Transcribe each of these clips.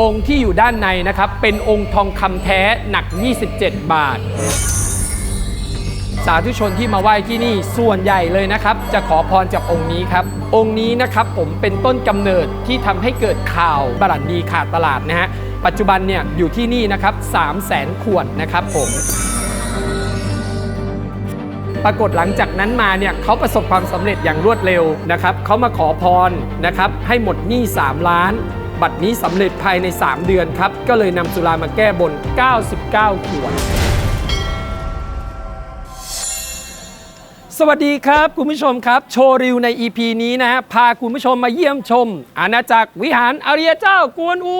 องค์ที่อยู่ด้านในนะครับ เป็นองค์ทองคำแท้หนัก 27 บาท สาธุชนที่มาไหว้ที่นี่ส่วนใหญ่เลยนะครับ จะขอพรจากองค์นี้ครับ องค์นี้นะครับผมเป็นต้นกำเนิดที่ทำให้เกิดข่าวบรันดีขาดตลาดนะฮะ ปัจจุบันเนี่ยอยู่ที่นี่นะครับ3 0 0แสนขวดนะครับผม ปรากฏหลังจากนั้นมาเนี่ยเขาประสบความสำเร็จอย่างรวดเร็วนะครับเขามาขอพรนะครับให้หมดหนี้ 3 ล้าน บัตรนี้สำเร็จภายใน 3 เดือนครับ ก็เลยนำสุรามาแก้บน 99 ขวด สวัสดีครับ คุณผู้ชมครับ โชว์ริวใน EP นี้นะฮะพาคุณผู้ชมมาเยี่ยมชม อาณาจักรวิหารอริยเจ้ากวนอู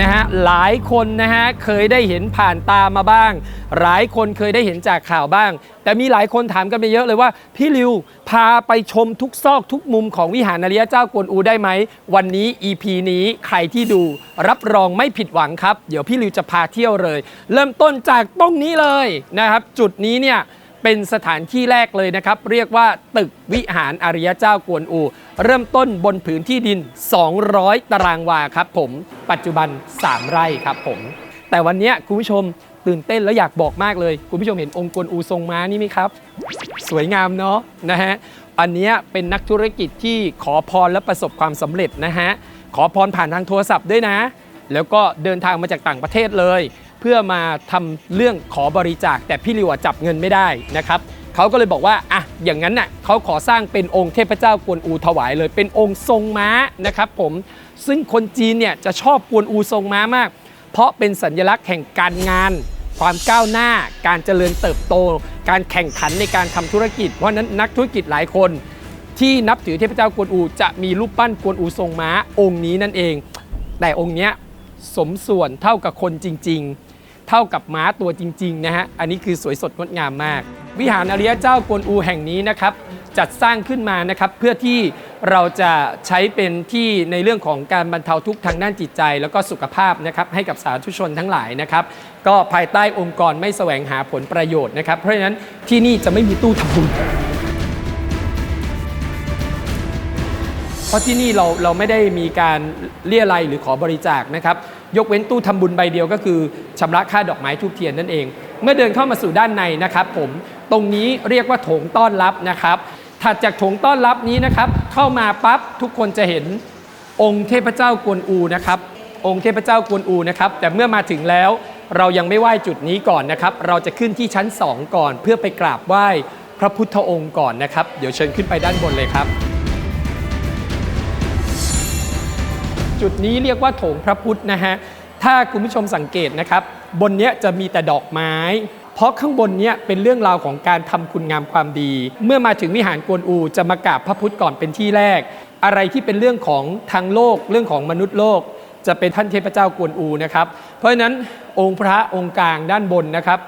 นะฮะหลายคนนะฮะเคยได้เห็นผ่านตามาบ้าง หลายคนเคยได้เห็นจากข่าวบ้าง แต่มีหลายคนถามกันไปเยอะเลยว่า พี่ริวพาไปชมทุกซอกทุกมุมของวิหารอริยเจ้ากวนอูได้ไหม วันนี้ EP นี้ใครที่ดูรับรองไม่ผิดหวังครับ เดี๋ยวพี่ริวจะพาเที่ยวเลย เริ่มต้นจากตรงนี้เลยนะครับ จุดนี้เนี่ย เป็นสถานที่แรกเลยนะครับ เรียกว่าตึกวิหารอริยเจ้ากวนอู เริ่มต้นบนผืนที่ดิน 200 ตารางวาครับผม ปัจจุบัน 3 ไร่ครับผม แต่วันนี้คุณผู้ชมตื่นเต้นแล้วอยากบอกมากเลย คุณผู้ชมเห็นองค์กวนอูทรงม้านี่ไหมครับ สวยงามเนาะนะฮะอันนี้เป็นนักธุรกิจที่ขอพรและประสบความสำเร็จนะฮะขอพรผ่านทางโทรศัพท์ด้วยนะ แล้วก็เดินทางมาจากต่างประเทศเลย พื่อมาทำเรื่องขอบริจาค แต่พี่ลิวจับเงินไม่ได้นะครับเขาก็เลยบอกว่าอะอย่างนั้นน่ะเขาขอสร้างเป็นองค์เทพเจ้ากวนอูถวายเลย เป็นองค์ทรงม้านะครับผมซึ่งคนจีนเนี่ยจะชอบกวนอูทรงม้ามาก เพราะเป็นสัญลักษณ์แห่งการงาน ความก้าวหน้า การเจริญเติบโต การแข่งขันในการทำธุรกิจ เพราะฉะนั้นนักธุรกิจหลายคนที่นับถือเทพเจ้ากวนอูจะมีรูปปั้นกวนอูทรงม้าองค์นี้นั่นเอง แต่องค์เนี้ยสมส่วนเท่ากับคนจริง ๆ เท่ากับม้าตัวจริงๆนะฮะ อันนี้คือสวยสดงดงามมาก วิหารอริยเจ้ากวนอูแห่งนี้นะครับ จัดสร้างขึ้นมานะครับ เพื่อที่เราจะใช้เป็นที่ในเรื่องของการบรรเทาทุกข์ทางด้านจิตใจ แล้วก็สุขภาพนะครับให้กับสาธุชนทั้งหลายนะครับ ก็ภายใต้องค์กรไม่แสวงหาผลประโยชน์นะครับ เพราะฉะนั้นที่นี่จะไม่มีตู้ทำบุญเพราะที่นี่เราเราไม่ได้มีการเลี่ยไรหรือขอบริจาคนะครับ ยกเว้นตู้ทำบุญใบเดียวก็คือชำระค่าดอกไม้ทูบเทียนนั่นเอง เมื่อเดินเข้ามาสู่ด้านในนะครับผมตรงนี้เรียกว่าโถงต้อนรับนะครับถัดจากโถงต้อนรับนี้นะครับ เข้ามาปั๊บทุกคนจะเห็นองค์เทพเจ้ากวนอูนะครับ องค์เทพเจ้ากวนอูนะครับ แต่เมื่อมาถึงแล้วเรายังไม่ไหว้จุดนี้ก่อนนะครับ เราจะขึ้นที่ชั้น 2 ก่อน เพื่อไปกราบไหว้พระพุทธองค์ก่อนนะครับ เดี๋ยวเชิญขึ้นไปด้านบนเลยครับ จุดนี้เรียกว่าโถงพระพุทธนะฮะ ถ้าคุณผู้ชมสังเกตนะครับ บนเนี้ยจะมีแต่ดอกไม้ เพราะข้างบนเนี้ยเป็นเรื่องราวของการทำคุณงามความดี เมื่อมาถึงวิหารกวนอูจะมากราบพระพุทธก่อนเป็นที่แรก อะไรที่เป็นเรื่องของทางโลกเรื่องของมนุษย์โลก จะเป็นท่านเทพเจ้ากวนอูนะครับ เพราะฉะนั้นองค์พระองค์กลางด้านบนนะครับ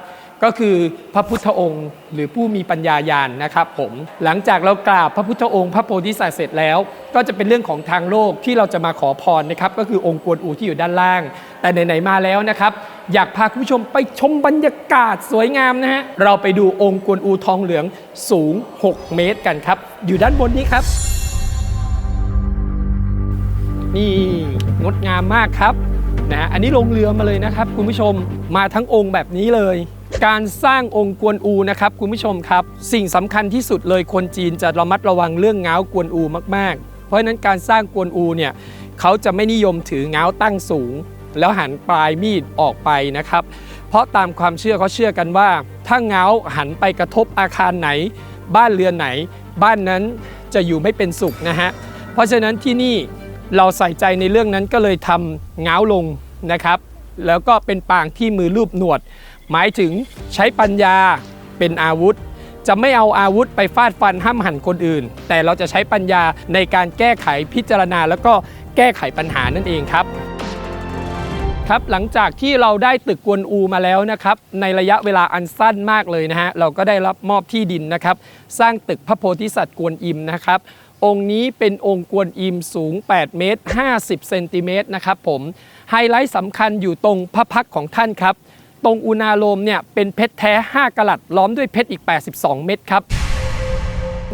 ก็คือพระพุทธองค์หรือผู้มีปัญญาญาณนะครับผมหลังจากเรากราบพระพุทธองค์ พระโพธิสัตว์เสร็จแล้ว ก็จะเป็นเรื่องของทางโลกที่เราจะมาขอพรนะครับก็คือองค์กวนอูที่อยู่ด้านล่าง แต่ไหนๆมาแล้วนะครับ อยากพาคุณผู้ชมไปชมบรรยากาศสวยงามนะฮะเราไปดูองค์กวนอูทองเหลืองสูง 6 เมตรกันครับ อยู่ด้านบนนี้ครับ นี่งดงามมากครับ นะฮะอันนี้ลงเรือมาเลยนะครับ คุณผู้ชมมาทั้งองค์แบบนี้เลย การสร้างองค์กวนอูนะครับคุณผู้ชมครับ สิ่งสำคัญที่สุดเลยคนจีนจะระมัดระวังเรื่องเงากวนอูมากๆ เพราะฉะนั้นการสร้างกวนอูเนี่ยเขาจะไม่นิยมถือเงาตั้งสูง แล้วหันปลายมีดออกไปนะครับ เพราะตามความเชื่อเขาเชื่อกันว่า ถ้าเงาหันไปกระทบอาคารไหน บ้านเรือนไหน บ้านนั้นจะอยู่ไม่เป็นสุขนะฮะเพราะฉะนั้นที่นี่ เราใส่ใจในเรื่องนั้นก็เลยทำเงาลงนะครับ แล้วก็เป็นปางที่มือรูปหนวด หมายถึงใช้ปัญญาเป็นอาวุธ จะไม่เอาอาวุธไปฟาดฟันห้ามหันคนอื่น แต่เราจะใช้ปัญญาในการแก้ไขพิจารณา แล้วก็แก้ไขปัญหานั่นเองครับครับหลังจากที่เราได้ตึกกวนอูมาแล้วนะครับในระยะเวลาอันสั้นมากเลยนะฮะเราก็ได้รับมอบที่ดินนะครับ สร้างตึกพระโพธิสัตว์กวนอิมนะครับ องค์นี้เป็นองค์กวนอิมสูง 8 เมตร 50 เซนติเมตรนะครับผม ไฮไลท์สำคัญอยู่ตรงพระพักของท่านครับ ตรงอุณาโลมเนี่ยเป็นเพชรแท้ 5กลัดล้อมด้วยเพชรอีก 82 เม็ดครับ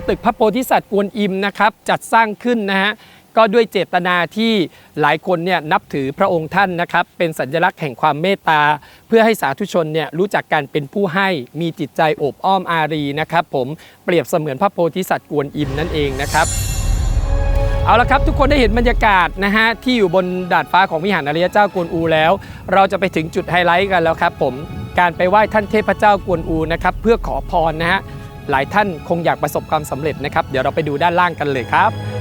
ตึกพระโพธิสัตว์กวนอิมนะครับจัดสร้างขึ้นนะฮะ ก็ด้วยเจตนาที่หลายคนเนี่ยนับถือพระองค์ท่านนะครับ เป็นสัญลักษณ์แห่งความเมตตา เพื่อให้สาธุชนเนี่ยรู้จักการเป็นผู้ให้มีจิตใจโอบอ้อมอารีนะครับผมเปรียบเสมือนพระโพธิสัตว์กวนอิมนั่นเองนะครับเอาละครับทุกคนได้เห็นบรรยากาศนะฮะที่อยู่บนดาดฟ้าของวิหารอริยเจ้ากวนอูแล้ว เราจะไปถึงจุดไฮไลท์กันแล้วครับผมการไปไหว้ท่านเทพเจ้ากวนอูนะครับเพื่อขอพรนะฮะหลายท่านคงอยากประสบความสำเร็จนะครับ เดี๋ยวเราไปดูด้านล่างกันเลยครับ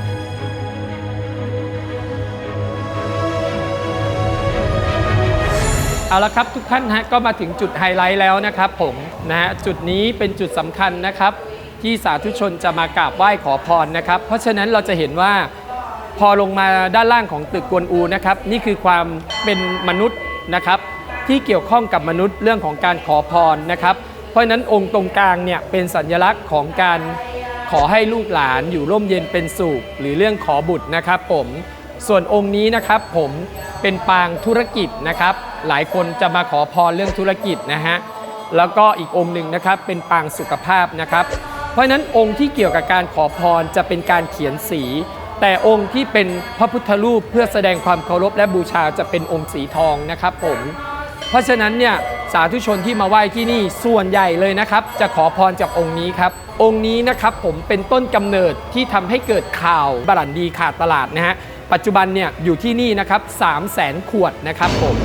เอาละครับทุกท่านฮะก็มาถึงจุดไฮไลท์แล้วนะครับผมนะฮะจุดนี้เป็นจุดสำคัญนะครับ ที่สาธุชนจะมากราบไหว้ขอพรนะครับ เพราะฉะนั้นเราจะเห็นว่าพอลงมาด้านล่างของตึกกวนอูนะครับ นี่คือความเป็นมนุษย์นะครับ ที่เกี่ยวข้องกับมนุษย์เรื่องของการขอพรนะครับ เพราะฉะนั้นองค์ตรงกลางเนี่ยเป็นสัญลักษณ์ของการขอให้ลูกหลานอยู่ร่มเย็นเป็นสุขหรือเรื่องขอบุตรนะครับผม ส่วนองค์นี้นะครับผมเป็นปางธุรกิจนะครับ หลายคนจะมาขอพรเรื่องธุรกิจนะฮะแล้วก็อีกองค์หนึ่งนะครับเป็นปางสุขภาพนะครับ เพราะฉะนั้นองค์ที่เกี่ยวกับการขอพรจะเป็นการเขียนสี แต่องค์ที่เป็นพระพุทธรูปเพื่อแสดงความเคารพและบูชาจะเป็นองค์สีทองนะครับผมเพราะฉะนั้นเนี่ยสาธุชนที่มาไหว้ที่นี่ส่วนใหญ่เลยนะครับ จะขอพรจากองค์นี้ครับ องค์นี้นะครับผมเป็นต้นกำเนิดที่ทำให้เกิดข่าวบรันดีขาดตลาดนะฮะ ปัจจุบันเนี่ยอยู่ที่นี่นะครับ3 0 0แสนขวดนะครับผม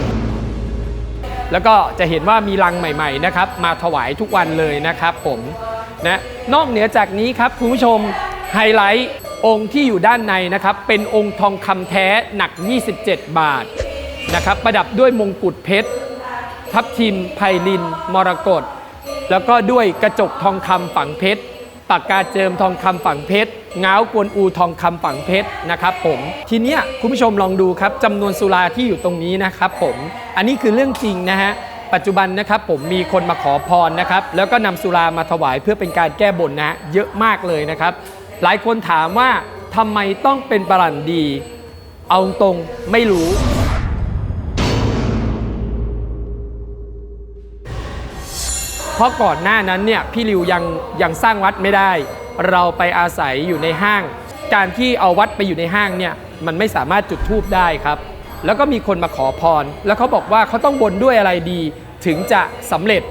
แล้วก็จะเห็นว่ามีลังใหม่ๆนะครับมาถวายทุกวันเลยนะครับผมนะนอกเหนือจากนี้ครับคุณผู้ชมไฮไลท์องค์ที่อยู่ด้านในนะครับ เป็นองค์ทองคำแท้หนัก 27 บาทนะครับประดับด้วยมงกุฎเพชร ทับทิมไพลิน มรกตแล้วก็ด้วยกระจกทองคำฝังเพชรปากกาเจิมทองคำฝังเพชร ง้าวกวนอูทองคำฝังเพชรนะครับผมทีเนี้ยคุณผู้ชมลองดูครับจำนวนสุราที่อยู่ตรงนี้นะครับผมอันนี้คือเรื่องจริงนะฮะปัจจุบันนะครับผมมีคนมาขอพรนะครับแล้วก็นำสุรามาถวายเพื่อเป็นการแก้บนนะเยอะมากเลยนะครับ หลายคนถามว่าทำไมต้องเป็นบรันดี เอาตรงไม่รู้เพราะก่อนหน้านั้นเนี่ยพี่ริวยังยังสร้างวัดไม่ได้ เราไปอาศัยอยู่ในห้าง การที่เอาวัดไปอยู่ในห้างเนี่ยมันไม่สามารถจุดธูปได้ครับ แล้วก็มีคนมาขอพร แล้วเขาบอกว่าเขาต้องบนด้วยอะไรดีถึงจะสำเร็จ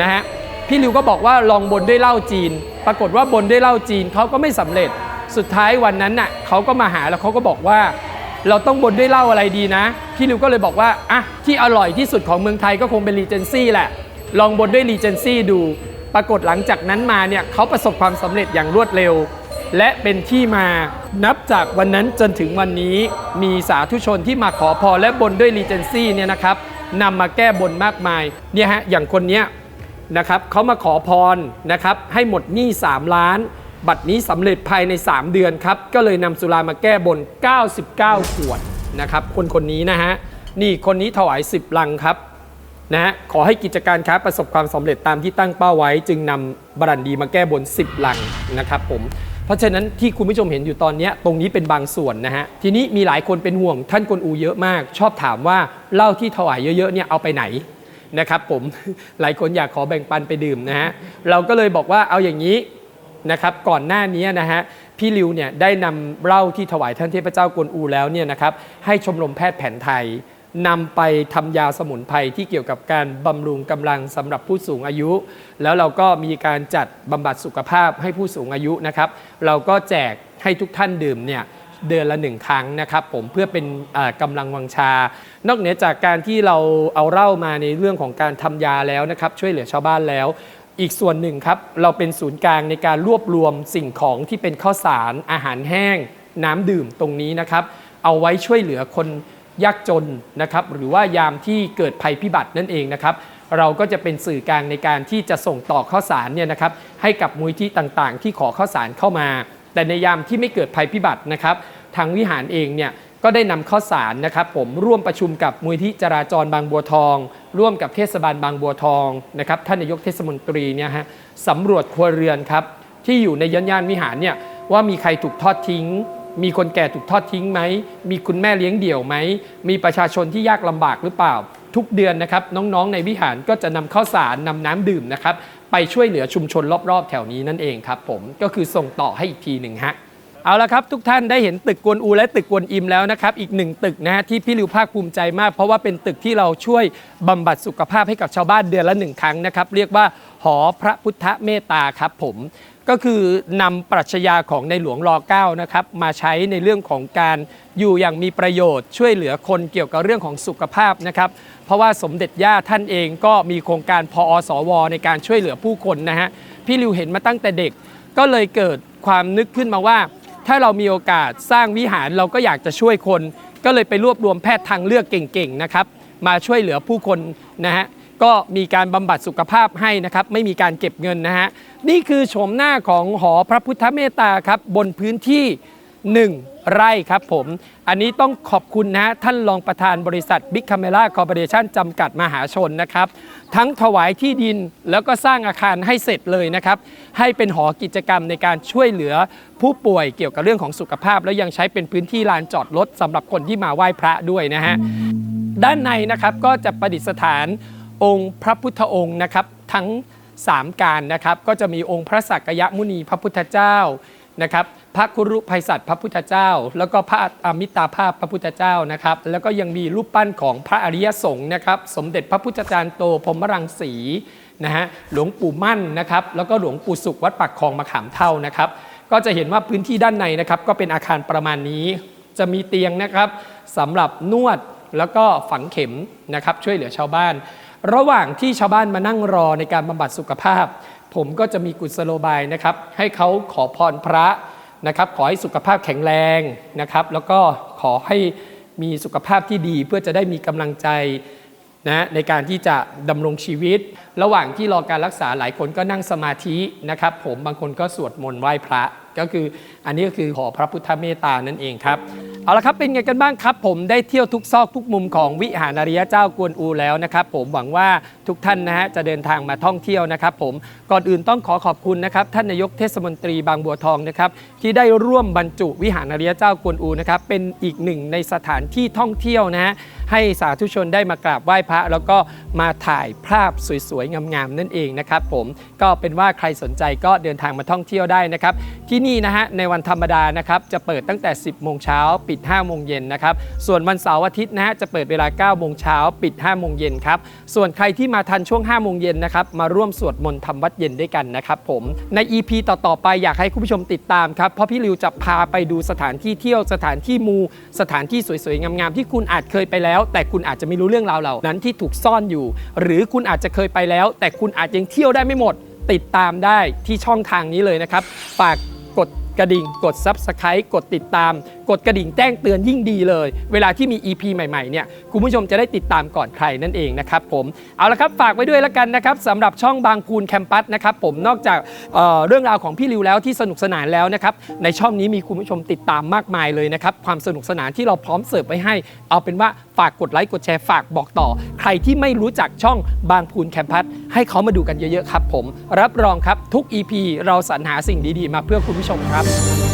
นะฮะพี่ริวก็บอกว่าลองบนด้วยเหล้าจีน ปรากฏว่าบนด้วยเหล้าจีนเขาก็ไม่สำเร็จ สุดท้ายวันนั้นน่ะเขาก็มาหาแล้วเขาก็บอกว่า เราต้องบนด้วยเหล้าอะไรดีนะ พี่ริวก็เลยบอกว่าอะที่อร่อยที่สุดของเมืองไทยก็คงเป็นรีเจนซี่แหละ ลองบนด้วยรีเจนซี่ดู ปรากฏหลังจากนั้นมาเนี่ยเขาประสบความสำเร็จอย่างรวดเร็ว และเป็นที่มานับจากวันนั้นจนถึงวันนี้มีสาธุชนที่มาขอพรและบนด้วยรีเจนซี่เนี่ยนะครับนำมาแก้บนมากมายเนี่ยฮะอย่างคนเนี้ยนะครับเขามาขอพรนะครับให้หมดหนี้ 3 ล้าน บัตรนี้สำเร็จภายใน 3 เดือนครับ ก็เลยนำสุรามาแก้บน 99 ขวดนะครับคนคนนี้นะฮะนี่คนนี้ถวาย 10 ลังครับ นะฮะขอให้กิจการค้าประสบความสำเร็จตามที่ตั้งเป้าไว้ จึงนำบรันดีมาแก้บน 10 ลังนะครับผม เพราะฉะนั้นที่คุณผู้ชมเห็นอยู่ตอนเนี้ยตรงนี้เป็นบางส่วนนะฮะ ทีนี้มีหลายคนเป็นห่วงท่านกวนอูเยอะมาก ชอบถามว่าเหล้าที่ถวายเยอะๆเนี่ยเอาไปไหนนะครับผม หลายคนอยากขอแบ่งปันไปดื่มนะฮะ เราก็เลยบอกว่าเอาอย่างนี้ นะครับก่อนหน้านี้นะฮะพี่ริวเนี่ยได้นำเหล้าที่ถวายท่านเทพเจ้ากวนอูแล้วเนี่ยนะครับให้ชมรมแพทย์แผนไทย นำไปทำยาสมุนไพรที่เกี่ยวกับการบำรุงกำลังสำหรับผู้สูงอายุ แล้วเราก็มีการจัดบำบัดสุขภาพให้ผู้สูงอายุนะครับ เราก็แจกให้ทุกท่านดื่มเนี่ยเดือนละหนึ่งครั้งนะครับผมเพื่อเป็นอ่ากำลังวังชา นอกเหนือจากการที่เราเอาเหล้ามาในเรื่องของการทำยาแล้วนะครับ ช่วยเหลือชาวบ้านแล้ว อีกส่วนหนึ่งครับเราเป็นศูนย์กลางในการรวบรวมสิ่งของที่เป็นข้าวสารอาหารแห้ง น้ำดื่มตรงนี้นะครับ เอาไว้ช่วยเหลือคน ยากจนนะครับหรือว่ายามที่เกิดภัยพิบัตินั่นเองนะครับ เราก็จะเป็นสื่อกลางในการที่จะส่งต่อข้าวสารเนี่ยนะครับให้กับมูลที่ต่างๆ ที่ขอข้าวสารเข้ามา แต่ในยามที่ไม่เกิดภัยพิบัตินะครับทางวิหารเองเนี่ยก็ได้นำข้าวสารนะครับผมร่วมประชุมกับมูลที่จราจรบางบัวทอง ร่วมกับเทศบาลบางบัวทองนะครับท่านนายกเทศมนตรีเนี่ยฮะสำรวจครัวเรือนครับที่อยู่ในย่านย่านวิหารเนี่ยว่ามีใครถูกทอดทิ้ง มีคนแก่ถูกทอดทิ้งไหม มีคุณแม่เลี้ยงเดี่ยวไหม มีประชาชนที่ยากลำบากหรือเปล่า ทุกเดือนนะครับ น้องๆ ในวิหารก็จะนำข้าวสารนำน้ำดื่มนะครับ ไปช่วยเหลือชุมชนรอบๆ แถวนี้นั่นเองครับผมก็คือส่งต่อให้อีกทีหนึ่งฮะเอาละครับ ทุกท่านได้เห็นตึกกวนอูและตึกกวนอิมแล้วนะครับ อีกหนึ่งตึกนะฮะที่พี่ริวภาคภูมิใจมาก เพราะว่าเป็นตึกที่เราช่วยบำบัดสุขภาพให้กับชาวบ้านเดือนละหนึ่งครั้งนะครับ เรียกว่าหอพระพุทธเมตตาครับผม ก็คือนำปรัชญาของในหลวงร9นะครับมาใช้ในเรื่องของการอยู่อย่างมีประโยชน์ ช่วยเหลือคนเกี่ยวกับเรื่องของสุขภาพนะครับ เพราะว่าสมเด็จย่าท่านเองก็มีโครงการพอสว ในการช่วยเหลือผู้คนนะฮะพี่ริวเห็นมาตั้งแต่เด็ก ก็เลยเกิดความนึกขึ้นมาว่า ถ้าเรามีโอกาสสร้างวิหารเราก็อยากจะช่วยคน ก็เลยไปรวบรวมแพทย์ทางเลือกเก่งๆนะครับมาช่วยเหลือผู้คนนะฮะ ก็มีการบำบัดสุขภาพให้นะครับ ไม่มีการเก็บเงินนะฮะ นี่คือโฉมหน้าของหอพระพุทธเมตตาครับ บนพื้นที่ 1 ไร่ครับผม อันนี้ต้องขอบคุณนะฮะท่านรองประธานบริษัท Big Camera Corporation จำกัดมหาชนนะครับ ทั้งถวายที่ดินแล้วก็สร้างอาคารให้เสร็จเลยนะครับ ให้เป็นหอกิจกรรมในการช่วยเหลือผู้ป่วยเกี่ยวกับเรื่องของสุขภาพ แล้วยังใช้เป็นพื้นที่ลานจอดรถสำหรับคนที่มาไหว้พระด้วยนะฮะด้านในนะครับก็จะประดิษฐาน องค์พระพุทธองค์นะครับทั้ง 3 การนะครับก็จะมีองค์พระสักยมุนีพระพุทธเจ้านะครับพระคุรุภัยสัตว์พระพุทธเจ้า แล้วก็พระอมิตาภาพพระพุทธเจ้านะครับแล้วก็ยังมีรูปปั้นของพระอริยสงฆ์นะครับสมเด็จพระพุทธจารย์โตพรมรังสีนะฮะหลวงปู่มั่นนะครับแล้วก็หลวงปู่สุขวัดปักคลองมะขามเท่านะครับก็จะเห็นว่าพื้นที่ด้านในนะครับก็เป็นอาคารประมาณนี้ จะมีเตียงนะครับสำหรับนวดแล้วก็ฝังเข็มนะครับช่วยเหลือชาวบ้าน ระหว่างที่ชาวบ้านมานั่งรอในการบำบัดสุขภาพ ผมก็จะมีกุศโลบายนะครับ ให้เขาขอพรพระนะครับ ขอให้สุขภาพแข็งแรงนะครับ แล้วก็ขอให้มีสุขภาพที่ดีเพื่อจะได้มีกำลังใจนะในการที่จะดำรงชีวิต ระหว่างที่รอการรักษาหลายคนก็นั่งสมาธินะครับ ผมบางคนก็สวดมนต์ไหว้พระ ก็คืออันนี้ก็คือขอพระพุทธเมตตานั่นเองครับ เอาละครับเป็นไงกันบ้างครับ ผมได้เที่ยวทุกซอกทุกมุมของวิหารอริยเจ้ากวนอูแล้วนะครับผมหวังว่าทุกท่านนะฮะจะเดินทางมาท่องเที่ยวนะครับผมก่อนอื่นต้องขอขอบคุณนะครับท่านนายกเทศมนตรีบางบัวทองนะครับที่ได้ร่วมบรรจุวิหารอริยเจ้ากวนอูนะครับเป็นอีกหนึ่งในสถานที่ท่องเที่ยวนะฮะให้สาธุชนได้มากราบไหว้พระ แล้วก็มาถ่ายภาพสวยๆงามๆนั่นเองนะครับผมก็เป็นว่าใครสนใจก็เดินทางมาท่องเที่ยวได้นะครับ ที่นี่นะฮะในวันธรรมดานะครับจะเปิดตั้งแต่ 10 โมงเช้าปิด 5 โมงเย็นนะครับ ส่วนวันเสาร์อาทิตย์นะฮะจะเปิดเวลา 9 โมงเช้าปิด 5 โมงเย็นครับ ส่วนใครที่มาทันช่วง 5 โมงเย็นนะครับมาร่วมสวดมนต์ทำวัดเย็นด้วยกันนะครับผมใน EP ต่อๆไปอยากให้คุณผู้ชมติดตามครับเพราะพี่ริวจะพาไปดูสถานที่เที่ยวสถานที่มู สถานที่สวยๆงามๆที่คุณอาจเคยไปแล้วแต่คุณอาจจะไม่รู้เรื่องราวเหล่านั้นที่ถูกซ่อนอยู่ หรือคุณอาจจะเคยไปแล้ว แต่คุณอาจยังเที่ยวได้ไม่หมด ติดตามได้ที่ช่องทางนี้เลยนะครับฝากกด กระดิ่ง กด Subscribe กดติดตาม กดกระดิ่งแจ้งเตือนยิ่งดีเลย เวลาที่มี EP ใหม่ๆเนี่ยคุณผู้ชมจะได้ติดตามก่อนใครนั่นเองนะครับผมเอาละครับฝากไว้ด้วยล้วกันนะครับสำหรับช่องบางพูนแคมปัสนะครับผมนอกจากเอ่อเรื่องราวของพี่ริวแล้วที่สนุกสนานแล้วนะครับในช่องนี้มีคุณผู้ชมติดตามมากมายเลยนะครับความสนุกสนานที่เราพร้อมเสิร์ฟไว้ให้ เอาเป็นว่าฝากกดไลค์กดแชร์ฝากบอกต่อ ใครที่ไม่รู้จักช่องบางพูนแคมปัสให้เขามาดูกันเยอะๆครับผมรับรองครับทุก EP เราสรรหาสิ่งดีๆ มาเพื่อคุณผู้ชมครับ us.